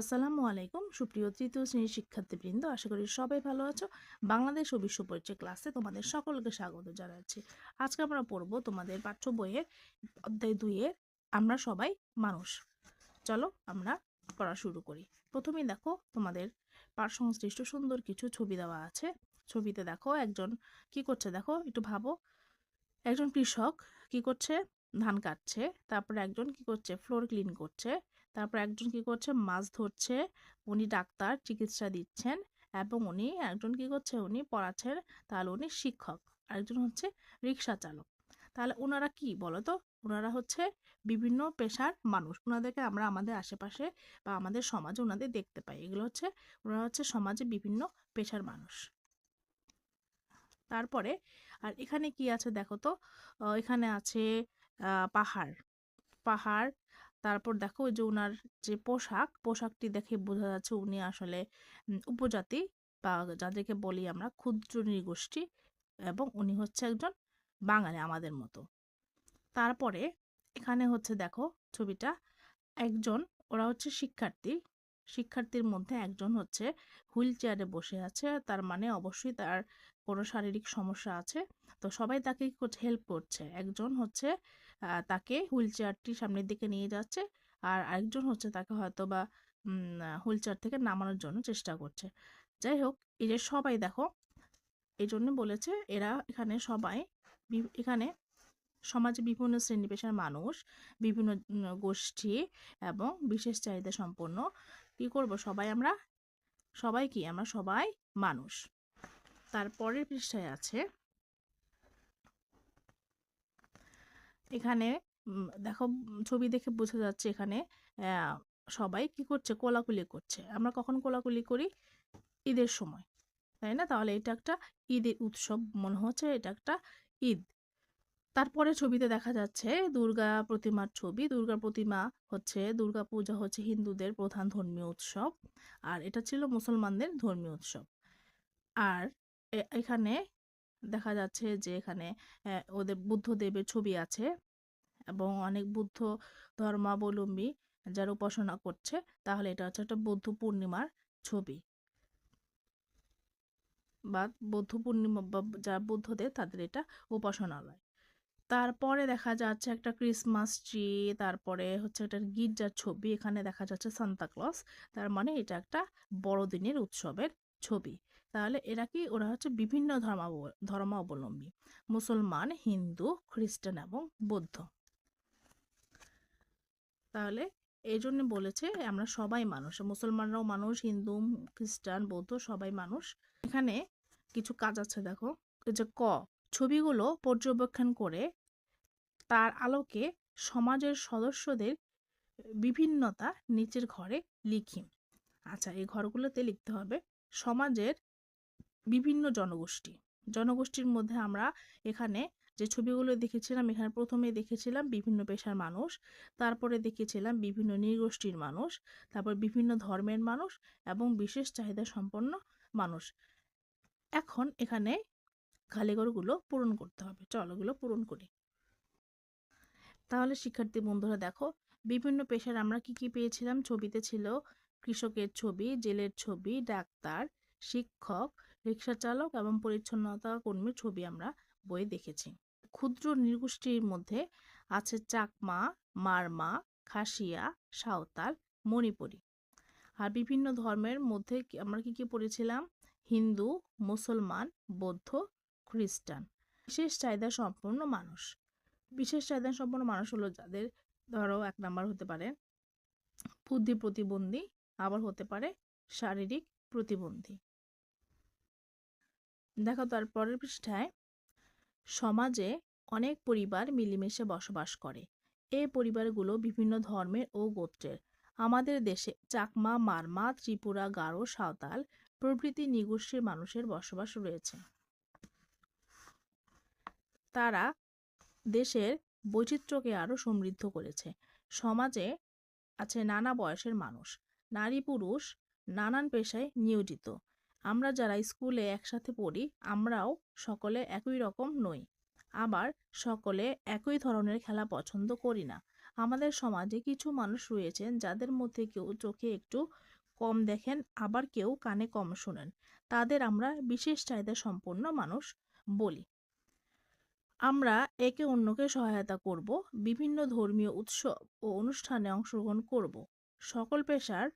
আসসালামু আলাইকুম। সুপ্রিয় তৃতীয় শ্রেণির শিক্ষার্থীবৃন্দ, আশা করি সবাই ভালো আছো। বাংলাদেশ ও বিশ্ব পরিচয় ক্লাসে তোমাদের সকলকে স্বাগত জানাচ্ছি। আজকে আমরা পড়ব তোমাদের পাঠ্য বইয়ের অধ্যায় দুইয়ের আমরা সবাই মানুষ। চলো আমরা পড়া শুরু করি। প্রথমেই দেখো তোমাদের পাঠ সংশ্লিষ্ট সুন্দর কিছু ছবি দেওয়া আছে। ছবিতে দেখো একজন কি করছে, দেখো একটু ভাবো। একজন কৃষক কি করছে ধান কাটছে, তারপরে একজন কি করছে ফ্লোর ক্লিন করছে, তারপর একজন কি করছে, মাছ ধরছে, উনি ডাক্তার চিকিৎসা দিচ্ছেন এবং উনি একজন কি করছে, উনি পড়াচ্ছেন, তাহলে উনি শিক্ষক, আরেকজন হচ্ছে রিক্সা চালক। তাহলে ওনারা কি বলো তো ওনারা হচ্ছে বিভিন্ন পেশার মানুষ ওনাদেরকে আমরা আমাদের আশেপাশে বা আমাদের সমাজে ওনাদের দেখতে পাই, এগুলো হচ্ছে ওনারা হচ্ছে সমাজে বিভিন্ন পেশার মানুষ। তারপরে, আর এখানে কি আছে দেখো তো? এখানে আছে পাহাড়। পাহাড়, তারপর দেখো যে ওনার যে পোশাক, পোশাকটি দেখে বোঝা যাচ্ছে উনি আসলে উপজাতি বা যাদেরকে বলি আমরা ক্ষুদ্র নৃগোষ্ঠী এবং উনি হচ্ছে একজন বাঙালি আমাদের মতো। তারপরে এখানে হচ্ছে দেখো ছবিটা, একজন, ওরা হচ্ছে শিক্ষার্থী। শিক্ষার্থীর মধ্যে একজন হচ্ছে হুইল চেয়ারে বসে আছে, তার মানে অবশ্যই তার কোনো শারীরিক সমস্যা আছে, তো সবাই তাকে হেল্প করছে। একজন হচ্ছে তাকে হুইল চেয়ারটি সামনের দিকে নিয়ে যাচ্ছে আর আরেকজন হচ্ছে তাকে হয়তো বা হুইল চেয়ার থেকে নামানোর জন্য চেষ্টা করছে। যাই হোক, এই যে সবাই দেখো, এই জন্য বলেছে এরা এখানে সবাই এখানে সমাজে বিভিন্ন শ্রেণি পেশার মানুষ, বিভিন্ন গোষ্ঠী এবং বিশেষ চাহিদা সম্পন্ন। কি করব সবাই আমরা? সবাই কি? আমরা সবাই মানুষ। তারপরের পৃষ্ঠায় আছে। এখানে দেখো, ছবি দেখে বোঝা যাচ্ছে এখানে সবাই কি করছে? কোলাকুলি করছে। আমরা কখন কোলাকুলি করি? ঈদের সময়, তাই না? তাহলে এটা একটা ঈদের উৎসব মনে হচ্ছে, এটা একটা ঈদ। তারপরে ছবিতে দেখা যাচ্ছে দুর্গা প্রতিমার ছবি। দুর্গা প্রতিমা হচ্ছে, দুর্গা পূজা হচ্ছে হিন্দুদের প্রধান ধর্মীয় উৎসব। আর এটা ছিল মুসলমানদের ধর্মীয় উৎসব। আর এখানে দেখা যাচ্ছে যে এখানে ওদের বুদ্ধদেবের ছবি আছে এবং অনেক বুদ্ধ ধর্মাবলম্বী যারা উপাসনা করছে, তাহলে এটা হচ্ছে একটা বৌদ্ধ পূর্ণিমার ছবি। বা বৌদ্ধ পূর্ণিমা বা যারা বুদ্ধদের তাদের এটা উপাসনালয়। তারপরে দেখা যাচ্ছে একটা ক্রিসমাস ট্রি, তারপরে হচ্ছে একটা গির্জার ছবি, এখানে দেখা যাচ্ছে সান্তা ক্লজ তার মানে এটা একটা বড়দিনের উৎসবের ছবি। তাহলে এরা কি? ওরা হচ্ছে বিভিন্ন ধর্মাব, ধর্মাবলম্বী। মুসলমান, হিন্দু, খ্রিস্টান এবং বৌদ্ধ। তাহলে এই জন্য বলেছে আমরা সবাই মানুষ। মুসলমানরাও মানুষ, হিন্দু, খ্রিস্টান, বৌদ্ধ সবাই মানুষ। এখানে কিছু কাজ আছে দেখো। যে ক, ছবিগুলো পর্যবেক্ষণ করে তার আলোকে সমাজের সদস্যদের বিভিন্নতা নিচের ঘরে লিখি। আচ্ছা এই ঘরগুলোতে লিখতে হবে, সমাজের বিভিন্ন জনগোষ্ঠী। জনগোষ্ঠীর মধ্যে আমরা এখানে যে ছবিগুলো দেখেছিলাম, এখানে প্রথমে দেখেছিলাম বিভিন্ন পেশার মানুষ, তারপরে দেখেছিলাম বিভিন্ন নৃগোষ্ঠীর মানুষ, তারপর বিভিন্ন ধর্মের মানুষ এবং বিশেষ চাহিদা সম্পন্ন মানুষ। এখন এখানে খালিঘরগুলো পূরণ করতে হবে। চলো এগুলো পূরণ করি। তাহলে শিক্ষার্থী বন্ধুরা দেখো, বিভিন্ন পেশার আমরা কি কি পেয়েছিলাম? ছবিতে ছিল কৃষকের ছবি, জেলের ছবি, ডাক্তার, শিক্ষক রিক্সা চালক এবং পরিচ্ছন্নতা কর্মীর ছবি আমরা বইয়ে দেখেছি। ক্ষুদ্র নৃগোষ্ঠীর মধ্যে আছে চাকমা, মারমা, খাসিয়া, সাঁওতাল, মণিপুরী। আর বিভিন্ন ধর্মের মধ্যে আমরা কি কি পড়েছিলাম? হিন্দু, মুসলমান, বৌদ্ধ, খ্রিস্টান। বিশেষ চাহিদা সম্পন্ন মানুষ। বিশেষ চাহিদা সম্পন্ন মানুষ হলো যাদের ধরো এক নাম্বার হতে পারে বুদ্ধি প্রতিবন্ধী, আবার হতে পারে শারীরিক প্রতিবন্ধী। দেখো তার পরের পৃষ্ঠায়, সমাজে অনেক পরিবার মিলেমিশে বসবাস করে। এই পরিবারগুলো বিভিন্ন ধর্মের ও গোত্রের। আমাদের দেশে চাকমা, মারমা, ত্রিপুরা, গারো, সাঁওতাল প্রভৃতি নিগোষ্ঠীর মানুষের বসবাস রয়েছে। তারা দেশের বৈচিত্র্যকে আরও সমৃদ্ধ করেছে। সমাজে আছে নানা বয়সের মানুষ। নারী পুরুষ নানান পেশায় নিয়োজিত। আমরা যারা স্কুলে একসাথে পড়ি, আমরাও সকলে একই রকম নই। আবার সকলে একই ধরনের খেলা পছন্দ করি না। আমাদের সমাজে কিছু মানুষ রয়েছেন যাদের মধ্যে কেউ চোখে একটু কম দেখেন, আবার কেউ কানে কম শোনেন। তাদের আমরা বিশেষ চাহিদা সম্পন্ন মানুষ বলি। আমরা একে অন্যকে সহায়তা করব, বিভিন্ন ধর্মীয় উৎসব ও অনুষ্ঠানে অংশগ্রহণ করব। সকল পেশার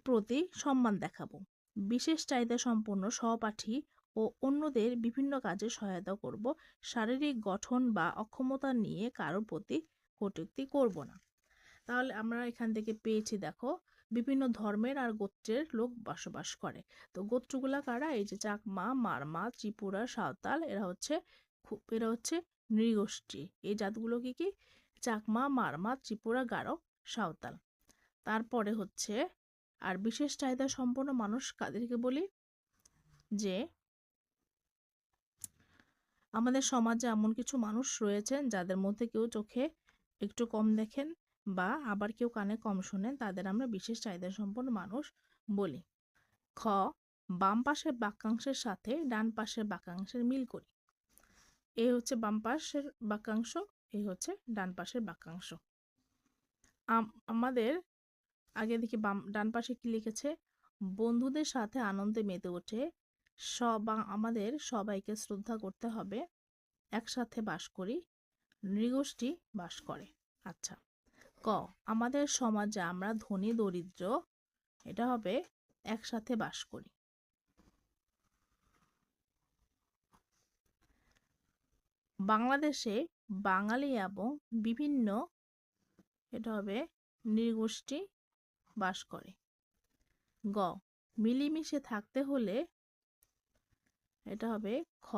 প্রতি সম্মান দেখাবো। বিশেষ চাহিদা সম্পন্ন সহপাঠী ও অন্যদের বিভিন্ন কাজে সহায়তা করব। শারীরিক গঠন বা অক্ষমতা নিয়ে কারোর প্রতি কটুক্তি করব না। তাহলে আমরা এখান থেকে পেয়েছি দেখো, বিভিন্ন ধর্মের আর গোত্রের লোক বসবাস করে। তো গোত্রগুলা কারা? এই যে চাকমা, মারমা, ত্রিপুরা, সাঁওতাল, এরা হচ্ছে এরা হচ্ছে নৃগোষ্ঠী। এই জাতগুলো কি কি? চাকমা, মারমা, ত্রিপুরা, গারো, সাঁওতাল। তারপরে হচ্ছে আর বিশেষ চাহিদা সম্পন্ন মানুষ কাদেরকে বলি? যে, আমাদের সমাজে এমন কিছু মানুষ রয়েছেন যাদের মধ্যে কেউ চোখে একটু কম দেখেন বা আবার কেউ কানে কম শোনেন, তাদের আমরা বিশেষ চাহিদা সম্পন্ন মানুষ বলি। খ, বাম পাশের বাক্যাংশের সাথে ডান পাশের বাক্যাংশের মিল করি। এই হচ্ছে বাম পাশের বাক্যাংশ এই হচ্ছে ডান পাশের বাক্যাংশ। আম- আমাদের আগে দেখি বাম, ডান পাশে কি লিখেছে? বন্ধুদের সাথে আনন্দে মেতে ওঠে। সব, আমাদের সবাইকে শ্রদ্ধা করতে হবে। একসাথে বাস করি। নৃগোষ্ঠী বাস করে। আচ্ছা। ক, আমাদের সমাজে আমরা ধনী, দরিদ্র, এটা হবে একসাথে বাস করি। বাংলাদেশে বাঙালি এবং বিভিন্ন, এটা হবে নৃগোষ্ঠী বাস করে। গ, মিলেমিশে থাকতে হলে এটা হবে খ,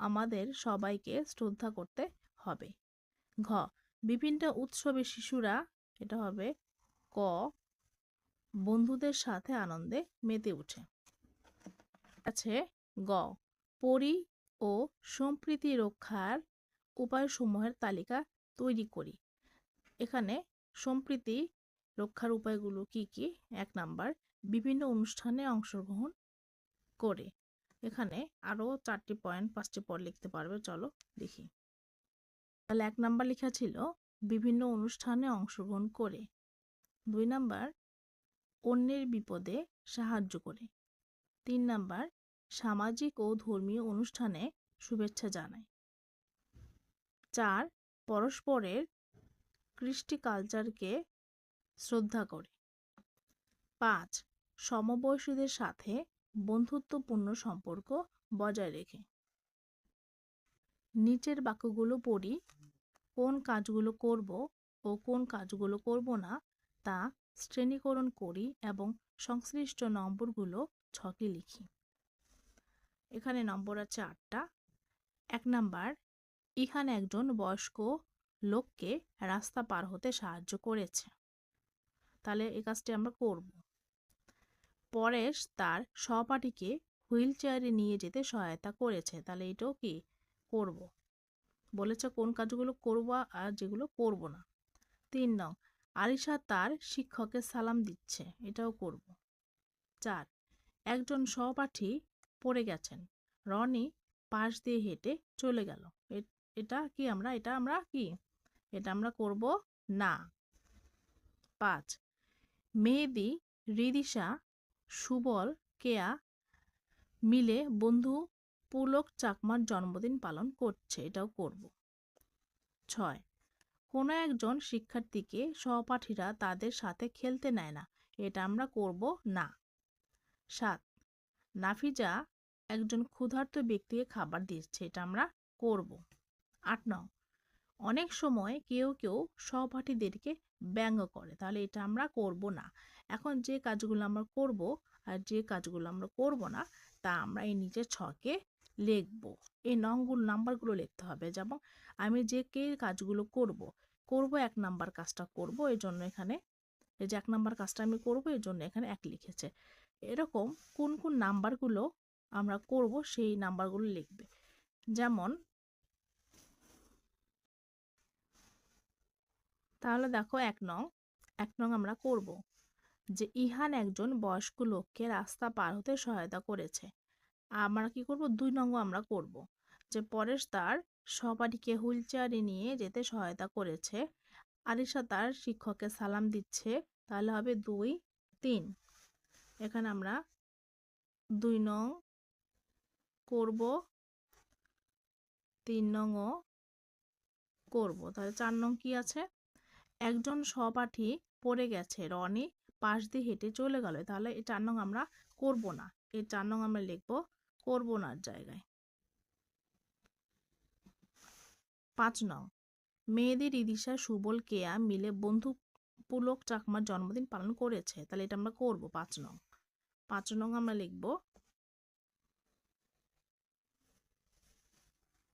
আমাদের সবাইকে শ্রদ্ধা করতে হবে। ঘ, বিভিন্ন উৎসবে শিশুরা, এটা হবে ক, বন্ধুদের সাথে আনন্দে মেতে ওঠে আছে গ, পরি ও সম্প্রীতি রক্ষার উপায়সমূহের তালিকা তৈরি করি। এখানে সম্প্রীতি রক্ষার উপায়গুলো কি কি? এক নাম্বার, বিভিন্ন অনুষ্ঠানে অংশগ্রহণ করে। এখানে আরও চারটি পয়েন্ট, পাঁচটি পয়েন্ট লিখতে পারবে, চলো দেখি। তাহলে এক নাম্বার লেখা ছিল, বিভিন্ন অনুষ্ঠানে অংশগ্রহণ করে। দুই নাম্বার, অন্যের বিপদে সাহায্য করে। তিন নাম্বার, সামাজিক ও ধর্মীয় অনুষ্ঠানে শুভেচ্ছা জানায়। চার, পরস্পরের কৃষ্টি কালচারকে শ্রদ্ধা করে। পাঁচ, সমবয়সীদের সাথে বন্ধুত্বপূর্ণ সম্পর্ক বজায় রেখে। নিচের বাক্যগুলো পড়ি, কোন কাজগুলো করব ও কোন কাজগুলো করব না তা শ্রেণীকরণ করি এবং সংশ্লিষ্ট নম্বরগুলো ছকে লিখি। এখানে নম্বর আছে আটটা। এক নাম্বার, ইহান একজন বয়স্ক লোককে রাস্তা পার হতে সাহায্য করেছে। তাহলে এই কাজটি আমরা করব। পরেশ তার সহপাঠীকে হুইল চেয়ারে নিয়ে যেতে সহায়তা করেছে। তাহলে এটাও কি? করব। বলেছে কোন কাজগুলো করব আর যেগুলো করব না। তিন নং আরিশা তার শিক্ষকের সালাম দিচ্ছে, এটাও করব। চার, একজন সহপাঠী পড়ে গেছেন। রনি পাশ দিয়ে হেঁটে চলে গেল। এটা কি আমরা? এটা আমরা কি? এটা আমরা করব না। পাঁচ মেহেদি, রিদিশা, সুবল, কেয়া মিলে বন্ধু পুলক চাকমার জন্মদিন পালন করছে, এটাও করব। ছয়, কোনো একজন শিক্ষার্থীকে সহপাঠীরা তাদের সাথে খেলতে নেয় না, এটা আমরা করব না। সাত, নাফিজা একজন ক্ষুধার্ত ব্যক্তিকে খাবার দিচ্ছে, এটা আমরা করব। আট নং অনেক সময় কেউ কেউ সহপাঠীদেরকে ব্যঙ্গ করে, তাহলে এটা আমরা করব না। এখন যে কাজগুলো আমরা করব আর যে কাজগুলো আমরা করব না, তা আমরা এই নিচের ছকে লিখব। এই নংগুলো নাম্বারগুলো লিখতে হবে। যেমন, আমি যে কে কাজগুলো করব করব এক নাম্বার কাজটা করব, এই জন্য এখানে, এই যে এক নাম্বার কাজটা আমি করব, এই জন্য এখানে এক লিখেছে। এরকম কোন কোন নাম্বারগুলো আমরা করব, সেই নাম্বারগুলো লিখবে। যেমন তাহলে দেখো এক নং এক নং আমরা করব। যে ইহান একজন বয়স্ক লোককে রাস্তা পার হতে সহায়তা করেছে। আমরা কি করব? দুই নং আমরা করব। যে পরেশ তার সহপাঠীকে হুইল চেয়ারে নিয়ে যেতে সহায়তা করেছে। আরিশা তার শিক্ষককে সালাম দিচ্ছে। তাহলে হবে দুই, তিন। এখানে আমরা দুই নং করব, তিন নংও করব। তাহলে চার নং কি আছে? একজন সহপাঠী পড়ে গেছে, রনি পাশ দিয়ে হেঁটে চলে গেল, তাহলে এই চার নং আমরা করব না। এই চার নং আমরা লিখব করব নার জায়গায়। পাঁচ নং, মেয়েদের ইদিশা সুবল কেয়া মিলে বন্ধু পুলক চাকমার জন্মদিন পালন করেছে, তাহলে এটা আমরা করব। পাঁচ নং পাঁচ নং আমরা লিখব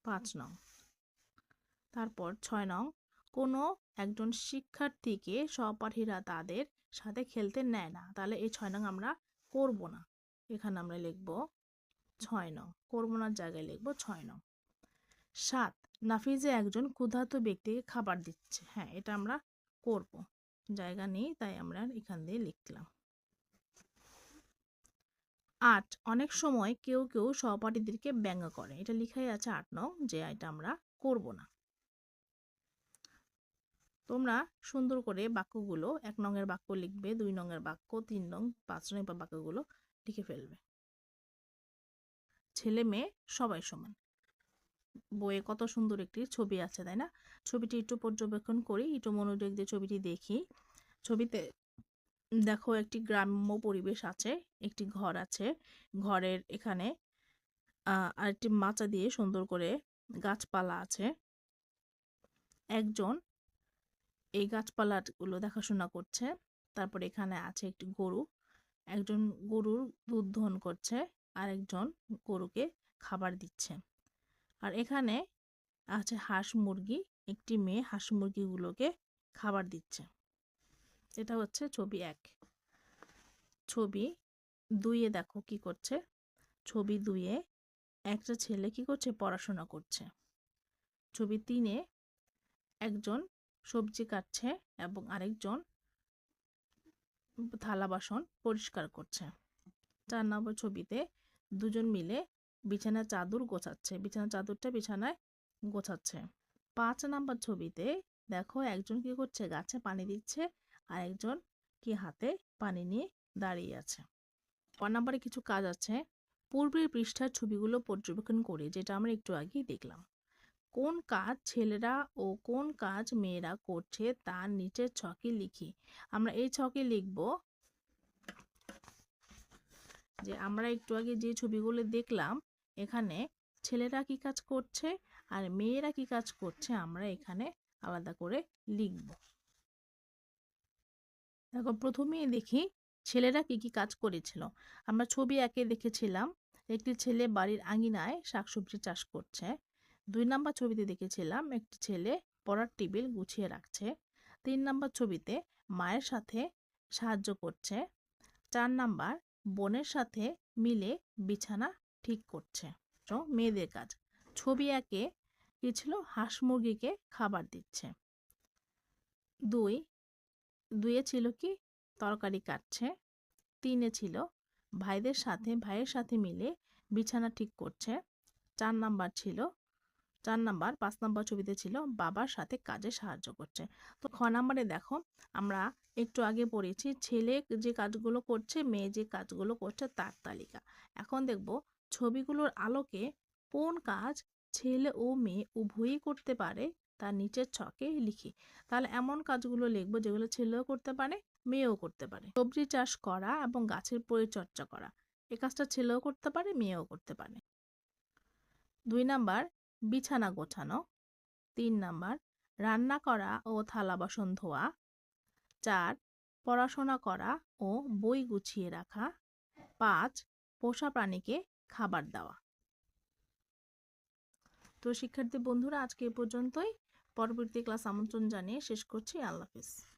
পাঁচ নং, তারপর ছয় নং, কোনো একজন শিক্ষার্থীকে সহপাঠীরা তাদের সাথে খেলতে নেয় না। তাহলে এই ছয় নং আমরা করব না। এখানে আমরা লিখব ছয় নং, করব না জায়গায় লিখব ছয় নং। সাত নাফিজে একজন ক্ষুধার্ত ব্যক্তিকে খাবার দিচ্ছে। হ্যাঁ এটা আমরা করব। জায়গা নেই, তাই আমরা এখান দিয়ে লিখলাম। আট, অনেক সময় কেউ কেউ সহপাঠীদেরকে ব্যঙ্গ করে। এটা লিখাই আছে আট নং যে এটা আমরা করব না। তোমরা সুন্দর করে বাক্যগুলো এক নংয়ের বাক্য লিখবে, দুই নংয়ের বাক্য, তিন নং, পাঁচ নং বাক্যগুলো লিখে ফেলবে। ছেলে মেয়ে সবাই সমান। বইয়ে কত সুন্দর একটি ছবি আছে, তাই না? ছবিটি একটু পর্যবেক্ষণ করি, একটু মনোযোগ দিয়ে ছবিটি দেখি। ছবিতে দেখো একটি গ্রাম্য পরিবেশ আছে, একটি ঘর আছে। ঘরের এখানে আরেকটি মাচা দিয়ে সুন্দর করে গাছপালা আছে। একজন এই গাছপালাগুলো দেখাশোনা করছে। তারপর এখানে আছে একটি গরু। একজন গরুর দুধ দহন করছে আর একজন গরুকে খাবার দিচ্ছে। আর এখানে আছে হাঁস মুরগি। একটি মেয়ে হাঁস মুরগিগুলোকে খাবার দিচ্ছে। এটা হচ্ছে ছবি এক। ছবি দুইয়ে দেখো কি করছে। ছবি দুইয়ে একটা ছেলে কি করছে? পড়াশোনা করছে। ছবি তিনে একজন সবজি কাটছে এবং আরেকজন থালা বাসন পরিষ্কার করছে। চার নম্বর ছবিতে। দুজন মিলে বিছানার চাদর গোছাচ্ছে। বিছানার চাদরটা বিছানায় গোছাচ্ছে। পাঁচ নাম্বার ছবিতে দেখো একজন কি করছে? গাছে পানি দিচ্ছে। আর একজন কি হাতে পানি নিয়ে দাঁড়িয়ে আছে। ক নাম্বারে কিছু কাজ আছে। পূর্বের পৃষ্ঠার ছবিগুলো পর্যবেক্ষণ করে, যেটা আমরা একটু আগেই দেখলাম। কোন কাজ ছেলেরা ও কোন কাজ মেয়েরা করছে তার নিচের ছকে লিখি। আমরা এই ছকে লিখব যে আমরা একটু আগে যে ছবিগুলো দেখলাম, এখানে ছেলেরা কি কাজ করছে আর মেয়েরা কি কাজ করছে আমরা এখানে আলাদা করে লিখব। দেখো, প্রথমেই দেখি ছেলেরা কি কি কাজ করেছিল। আমরা ছবি একে দেখেছিলাম, একটি ছেলে বাড়ির আঙিনায় শাকসবজি চাষ করছে। দুই নাম্বার ছবিতে দেখেছিলাম একটি ছেলে পড়ার টেবিল গুছিয়ে রাখছে। তিন নাম্বার ছবিতে মায়ের সাথে সাহায্য করছে। চার নাম্বার বোনের সাথে মিলে বিছানা ঠিক করছে। তো মেয়েদের কাজ। ছবি একে কি ছিল? হাঁস মুরগিকে খাবার দিচ্ছে। দুই, দুইয়ে ছিল কি? তরকারি কাটছে। তিনে ছিল ভাইদের সাথে, ভাইয়ের সাথে মিলে বিছানা ঠিক করছে। চার নাম্বার ছিল চার নাম্বার, পাঁচ নাম্বার ছবিতে ছিল বাবার সাথে কাজে সাহায্য করছে। তো খ নাম্বারে দেখো, আমরা একটু আগে পড়েছি, ছেলে যে কাজগুলো করছে, মেয়ে যে কাজগুলো করছে তার তালিকা। এখন দেখব ছবিগুলোর আলোকে কোন কাজ ছেলে ও মেয়ে উভয়ই করতে পারে তার নিচের ছকে লিখি। তাহলে এমন কাজগুলো লিখব যেগুলো ছেলেও করতে পারে, মেয়েও করতে পারে। সবজি চাষ করা এবং গাছের পরিচর্যা করা। এ কাজটা ছেলেও করতে পারে, মেয়েও করতে পারে। দুই নাম্বার বিছানা গোছানো। তিন নাম্বার, রান্না করা ও থালা বাসন ধোয়া। চার, পড়াশোনা করা ও বই গুছিয়ে রাখা। পাঁচ, পোষা প্রাণীকে খাবার দেওয়া। তো শিক্ষার্থী বন্ধুরা, আজকে এ পর্যন্তই। পরবর্তী ক্লাস আমন্ত্রণ জানিয়ে শেষ করছি। আল্লাহ হাফিজ।